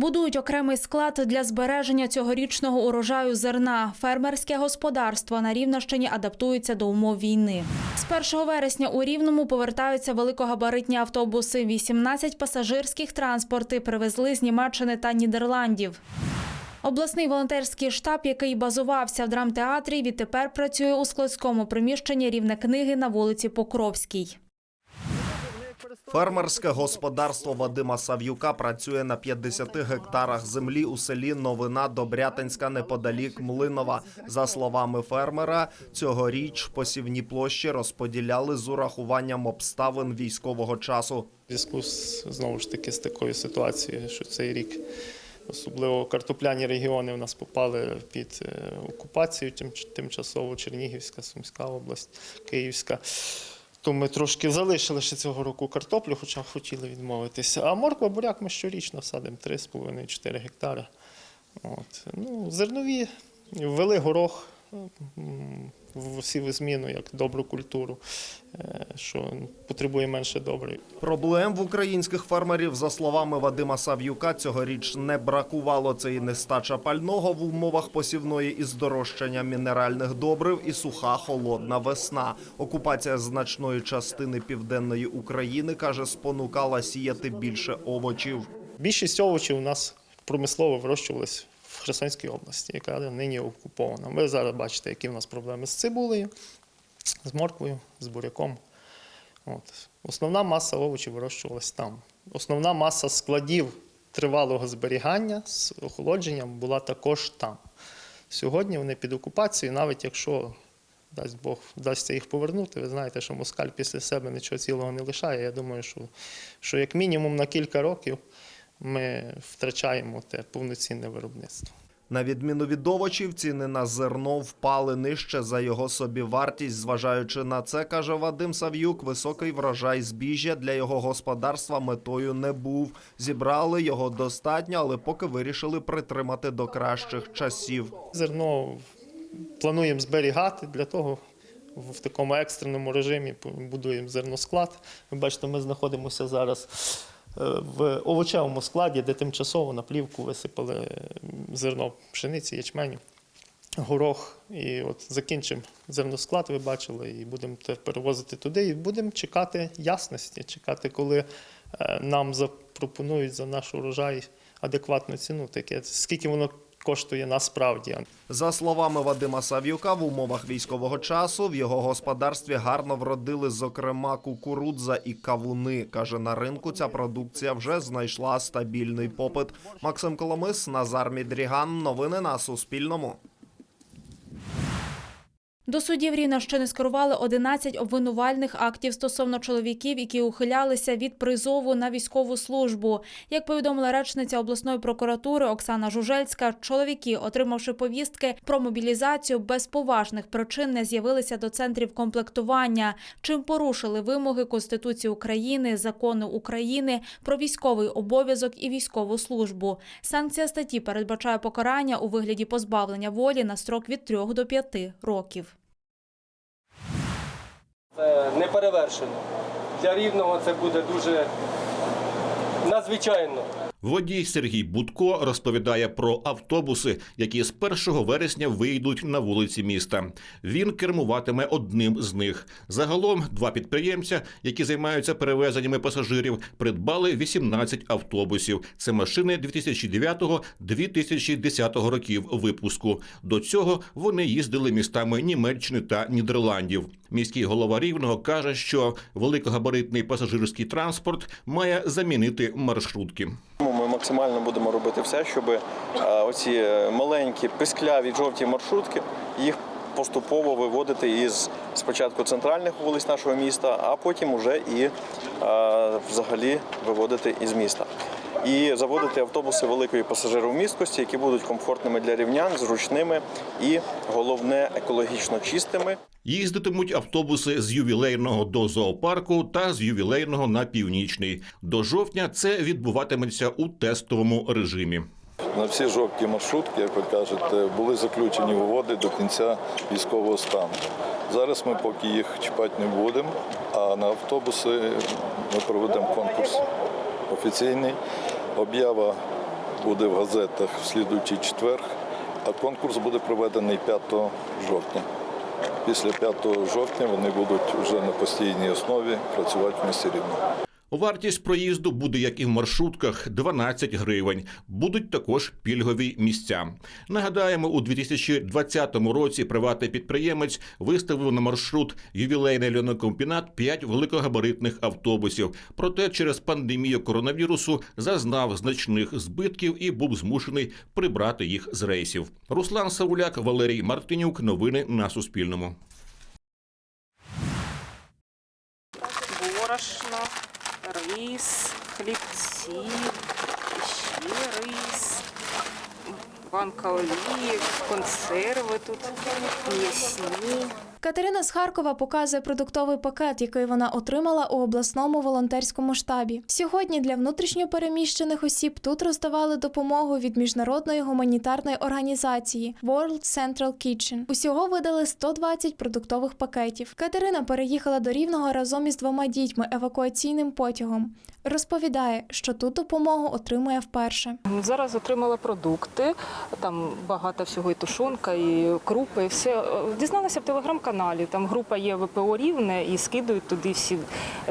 Будують окремий склад для збереження цьогорічного урожаю зерна. Фермерське господарство на Рівнощині адаптується до умов війни. З 1 вересня у Рівному повертаються великогабаритні автобуси. 18 пасажирських транспорти привезли з Німеччини та Нідерландів. Обласний волонтерський штаб, який базувався в драмтеатрі, відтепер працює у складському приміщенні рівне книги на вулиці Покровській. Фермерське господарство Вадима Сав'юка працює на 50 гектарах землі у селі Новина Добрятинська неподалік Млинова. За словами фермера, цьогоріч посівні площі розподіляли з урахуванням обставин військового часу. Зв'язку з знову ж таки з такою ситуацією, що цей рік особливо картопляні регіони у нас попали під е, окупацію тимчасово Чернігівська, Сумська область, Київська. То ми трошки залишили ще цього року картоплю, хоча хотіли відмовитися. А морква, буряк ми щорічно садимо 3,5-4 гектари. От. Ну, зернові ввели горох в сівозміну як добру культуру, е, що потребує менше доброї. Проблем в українських фермерів, за словами Вадима Сав'юка, цьогоріч не бракувало. Це і нестача пального в умовах посівної і здорожчання мінеральних добрив, і суха холодна весна. Окупація значної частини південної України каже, спонукала сіяти більше овочів. Більшість овочів у нас промислово вирощувалась в Херсонській області, яка нині окупована. Ви зараз бачите, які в нас проблеми з цибулею, з морквою, з буряком. От. Основна маса овочів вирощувалась там. Основна маса складів тривалого зберігання з охолодженням була також там. Сьогодні вони під окупацією, навіть якщо дасть Бог вдасться їх повернути, ви знаєте, що москаль після себе нічого цілого не лишає. Я думаю, що, що як мінімум на кілька років ми втрачаємо те повноцінне виробництво. На відміну від овочів, ціни на зерно впали нижче за його собівартість. Зважаючи на це, каже Вадим Сав'юк, високий врожай збіжжя для його господарства метою не був. Зібрали його достатньо, але поки вирішили притримати до кращих часів. Зерно плануємо зберігати для того. В такому екстреному режимі будуємо зерносклад. Ви бачите, ми знаходимося зараз в овочевому складі, де тимчасово на плівку висипали е, зерно пшениці, ячменю, горох. І от закінчимо зерносклад, ви бачили, і будемо те перевозити туди. І будемо чекати ясності, чекати, коли е, нам запропонують за наш урожай адекватну ціну, таке скільки воно коштує насправді. За словами Вадима Сав'юка, в умовах військового часу в його господарстві гарно вродили, зокрема, кукурудза і кавуни. Каже, на ринку ця продукція вже знайшла стабільний попит. Максим Коломис, Назар Мідріган. Новини на Суспільному. До судів Рівненщини скерували 11 обвинувальних актів стосовно чоловіків, які ухилялися від призову на військову службу. Як повідомила речниця обласної прокуратури Оксана Жужельська, чоловіки, отримавши повістки про мобілізацію, без поважних причин не з'явилися до центрів комплектування, чим порушили вимоги Конституції України, закону України про військовий обов'язок і військову службу. Санкція статті передбачає покарання у вигляді позбавлення волі на строк від 3 до 5 років. Це не перевершено. Для рівного це буде дуже надзвичайно. Водій Сергій Будко розповідає про автобуси, які з 1 вересня вийдуть на вулиці міста. Він кермуватиме одним з них. Загалом два підприємця, які займаються перевезеннями пасажирів, придбали 18 автобусів. Це машини 2009-2010 років випуску. До цього вони їздили містами Німеччини та Нідерландів. Міський голова Рівного каже, що великогабаритний пасажирський транспорт має замінити маршрутки. Максимально будемо робити все, щоб е, оці е, маленькі пискляві жовті маршрутки їх поступово виводити із спочатку центральних вулиць нашого міста, а потім уже і е, взагалі виводити із міста. І заводити автобуси великої пасажировмісткості, які будуть комфортними для рівнян, зручними і головне екологічно чистими. Їздитимуть автобуси з ювілейного до зоопарку та з ювілейного на північний. До жовтня це відбуватиметься у тестовому режимі. На всі жовті маршрутки, як ви кажете, були заключені угоди до кінця військового стану. Зараз ми поки їх чіпати не будемо, а на автобуси ми проведемо конкурс офіційний. Об'ява буде в газетах в слідуючий четвер, а конкурс буде проведений 5 жовтня. Після 5 жовтня вони будуть вже на постійній основі працювати в місті Рівне. Вартість проїзду буде, як і в маршрутках, 12 гривень. Будуть також пільгові місця. Нагадаємо, у 2020 році приватний підприємець виставив на маршрут ювілейний льонокомбінат 5 великогабаритних автобусів. Проте через пандемію коронавірусу зазнав значних збитків і був змушений прибрати їх з рейсів. Руслан Савуляк, Валерій Мартинюк. Новини на Суспільному. Рис, хлібці, ще рис, банка олії, консерви тут м'ясні. Катерина з Харкова показує продуктовий пакет, який вона отримала у обласному волонтерському штабі. Сьогодні для внутрішньопереміщених осіб тут роздавали допомогу від міжнародної гуманітарної організації World Central Kitchen. Усього видали 120 продуктових пакетів. Катерина переїхала до Рівного разом із двома дітьми евакуаційним потягом. Розповідає, що тут допомогу отримує вперше. Зараз отримала продукти, там багато всього і тушонка, і крупи, і все. Е, Дізналася в телеграм-каналі. Там група є ВПО Рівне і скидують туди всі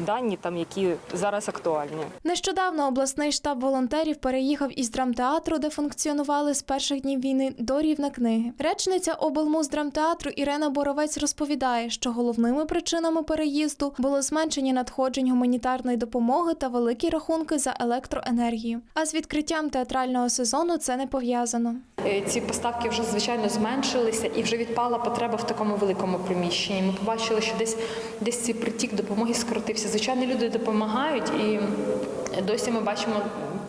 дані, там, які зараз актуальні. Нещодавно обласний штаб волонтерів переїхав із драмтеатру, де функціонували з перших днів війни, до рівна книги. Речниця облмуздрамтеатру Ірена Боровець розповідає, що головними причинами переїзду було зменшення надходжень гуманітарної допомоги та великі рахунки за електроенергію. А з відкриттям театрального сезону це не пов'язано. Е, Ці поставки вже звичайно зменшилися і вже відпала потреба в такому великому приміщенні. Ми побачили, що десь десь цей притік допомоги скоротився. Звичайно, люди допомагають, і досі ми бачимо,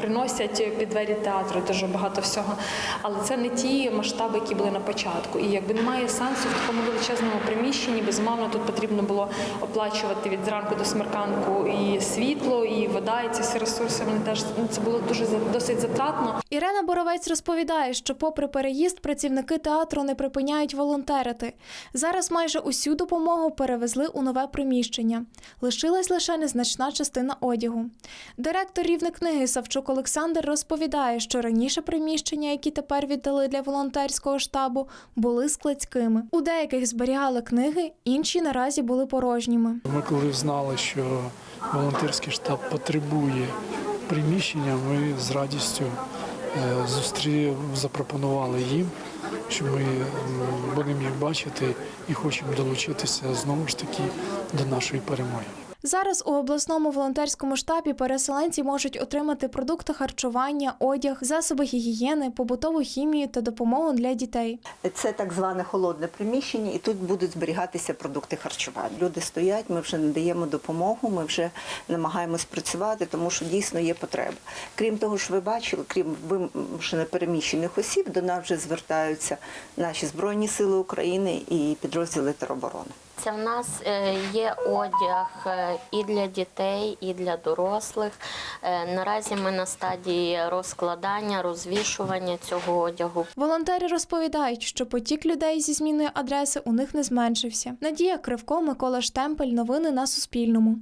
приносять під двері театру дуже багато всього. Але це не ті масштаби, які були на початку. І якби немає сенсу в такому величезному приміщенні, безумовно, тут потрібно було оплачувати від зранку до смерканку і світло, і вода, і ці всі ресурси. Вони теж ну, це було дуже досить затратно. Ірена Боровець розповідає, що, попри переїзд, працівники театру не припиняють волонтерити. Зараз майже усю допомогу перевезли у нове приміщення. Лишилась лише незначна частина одягу. Директор рівне книги Савчук Олександр розповідає, що раніше приміщення, які тепер віддали для волонтерського штабу, були складськими. У деяких зберігали книги, інші наразі були порожніми. Ми коли знали, що волонтерський штаб потребує приміщення, ми з радістю е, зустрі запропонували їм, що ми будемо їх бачити і хочемо долучитися знову ж таки до нашої перемоги. Зараз у обласному волонтерському штабі переселенці можуть отримати продукти харчування, одяг, засоби гігієни, побутову хімію та допомогу для дітей. Це так зване холодне приміщення, і тут будуть зберігатися продукти харчування. Люди стоять, ми вже надаємо допомогу, ми вже намагаємось працювати, тому що дійсно є потреба. Крім того, ж ви бачили, крім вимушено переміщених осіб, до нас вже звертаються наші збройні сили України і підрозділи тероборони. Це в нас е, є одяг е, і для дітей, і для дорослих. Е, Наразі ми на стадії розкладання, розвішування цього одягу. Волонтери розповідають, що потік людей зі зміною адреси у них не зменшився. Надія Кривко, Микола Штемпель. Новини на Суспільному.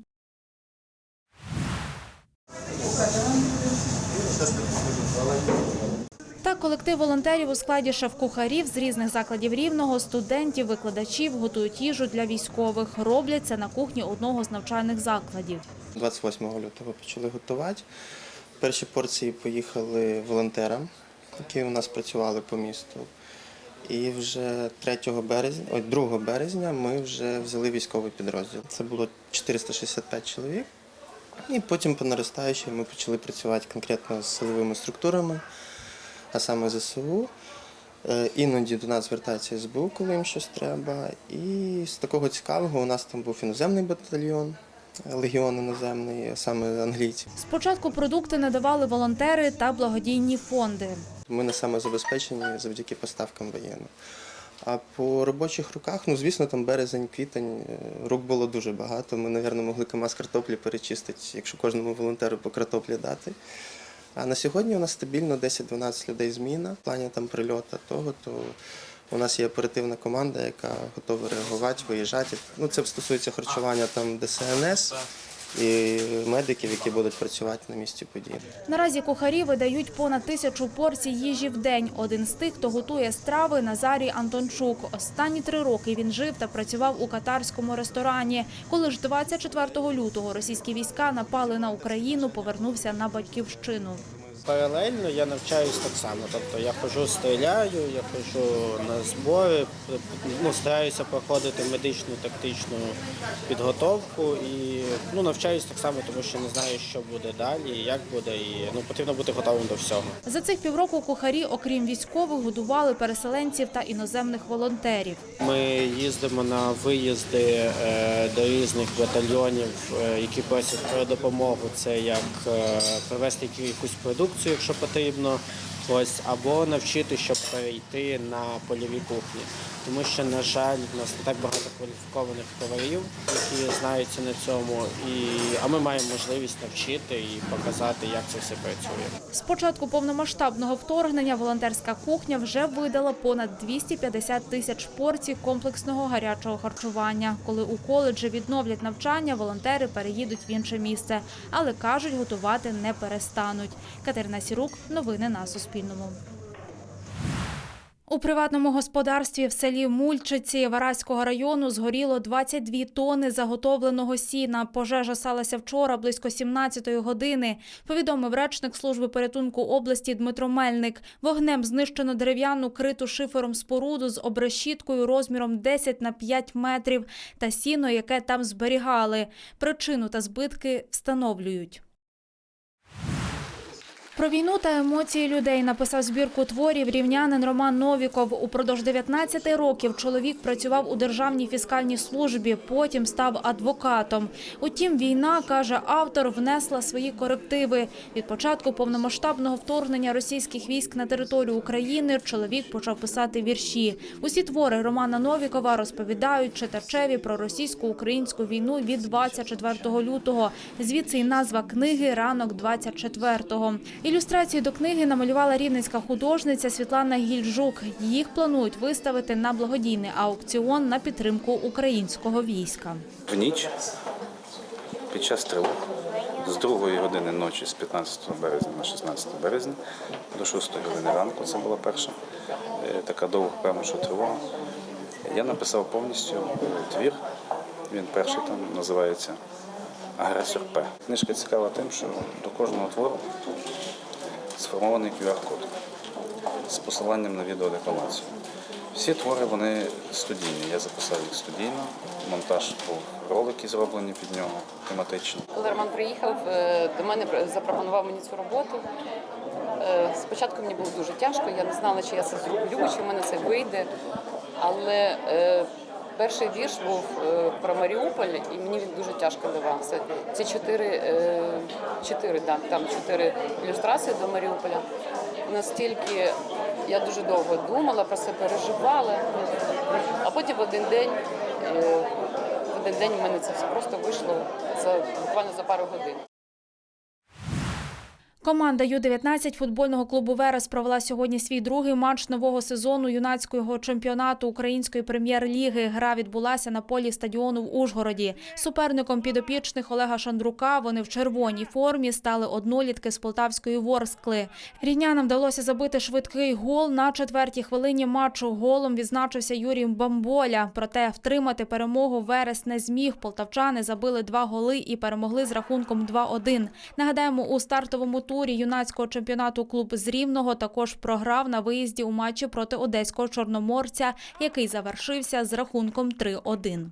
Так, колектив волонтерів у складі шеф-кухарів з різних закладів рівного, студентів, викладачів готують їжу для військових. Роблять це на кухні одного з навчальних закладів. 28 лютого почали готувати. Перші порції поїхали волонтерам, які у нас працювали по місту. І вже 3 березня, ой, 2 березня ми вже взяли військовий підрозділ. Це було 465 чоловік. І потім по наростаючій ми почали працювати конкретно з силовими структурами, а саме ЗСУ. Е, Іноді до нас звертається СБУ, коли їм щось треба. І з такого цікавого у нас там був іноземний батальйон, легіон іноземний, а саме англійці. Спочатку продукти надавали волонтери та благодійні фонди. Ми на самозабезпеченні завдяки поставкам воєнним. А по робочих руках, ну звісно, там березень, квітень, е, рук було дуже багато. Ми, мабуть, могли КАМАЗ картоплі перечистити, якщо кожному волонтеру по картоплі дати. А на сьогодні у нас стабільно 10-12 людей зміна. В плані там прильоту того, то у нас є оперативна команда, яка готова реагувати, виїжджати. Ну, це стосується харчування там ДСНС і медиків, які будуть працювати на місці події. Наразі кухарі видають понад тисячу порцій їжі в день. Один з тих, хто готує страви, Назарій Антончук. Останні три роки він жив та працював у катарському ресторані. Коли ж 24 лютого російські війська напали на Україну, повернувся на батьківщину. Паралельно я навчаюсь так само. Тобто я ходжу, стріляю, я ходжу на збори, ну, стараюся проходити медичну тактичну підготовку і ну, навчаюсь так само, тому що не знаю, що буде далі, як буде, і ну, потрібно бути готовим до всього. За цих півроку кухарі, окрім військових, годували переселенців та іноземних волонтерів. Ми їздимо на виїзди е, до різних батальйонів, е, які просять про допомогу. Це як е, привезти якусь продукцію, якщо потрібно, ось або навчити, щоб перейти на польові кухні. Тому що, на жаль, в нас не так багато кваліфікованих поварів, які знаються на цьому, і а ми маємо можливість навчити і показати, як це все працює. З початку повномасштабного вторгнення волонтерська кухня вже видала понад 250 тисяч порцій комплексного гарячого харчування. Коли у коледжі відновлять навчання, волонтери переїдуть в інше місце, але кажуть, готувати не перестануть. Катерина Сірук, новини на Суспільному. У приватному господарстві в селі Мульчиці Вараського району згоріло 22 тони заготовленого сіна. Пожежа сталася вчора близько 17-ї години. Повідомив речник служби порятунку області Дмитро Мельник. Вогнем знищено дерев'яну криту шифером споруду з обрешіткою розміром 10 на 5 метрів та сіно, яке там зберігали. Причину та збитки встановлюють. Про війну та емоції людей написав збірку творів рівнянин Роман Новіков. Упродовж 19 років чоловік працював у державній фіскальній службі, потім став адвокатом. Утім, війна, каже автор, внесла свої корективи. Від початку повномасштабного вторгнення російських військ на територію України чоловік почав писати вірші. Усі твори Романа Новікова розповідають читачеві про російсько-українську війну від 24 лютого. Звідси й назва книги Ранок 24-го. Ілюстрації до книги намалювала рівненська художниця Світлана Гільжук. Їх планують виставити на благодійний аукціон на підтримку українського війська. В ніч під час тривог з 2 години ночі, з 15 березня на 16 березня до 6 години ранку, це була перша е, така довга певна тривога. Я написав повністю твір. Він перший там називається Агресор П. Книжка цікава тим, що до кожного твору сформований QR-код з посиланням на відеодекламацію. Всі твори вони студійні. Я записав їх студійно. Монтаж був ролики зроблені під нього, тематичні. Коли Роман приїхав е, до мене, запропонував мені цю роботу. Е, Спочатку мені було дуже тяжко, я не знала, чи я це зроблю, чи в мене це вийде. Але е, перший вірш був е, про Маріуполь, і мені він дуже тяжко давався. Ці чотири, е, чотири, да, там чотири ілюстрації до Маріуполя. Настільки я дуже довго думала про це, переживала. А потім в один день, е, в один день у мене це все просто вийшло за буквально за пару годин. Команда Ю-19 футбольного клубу Верес провела сьогодні свій другий матч нового сезону юнацького чемпіонату Української прем'єр-ліги. Гра відбулася на полі стадіону в Ужгороді. Суперником підопічних Олега Шандрука вони в червоній формі стали однолітки з Полтавської Ворскли. Рівнянам вдалося забити швидкий гол на четвертій хвилині матчу. Голом відзначився Юрій Бамболя. Проте втримати перемогу Верес не зміг. Полтавчани забили два голи і перемогли з рахунком 2-1. Нагадаємо, у стартовому турі юнацького чемпіонату клуб з Рівного також програв на виїзді у матчі проти одеського чорноморця, який завершився з рахунком 3-1.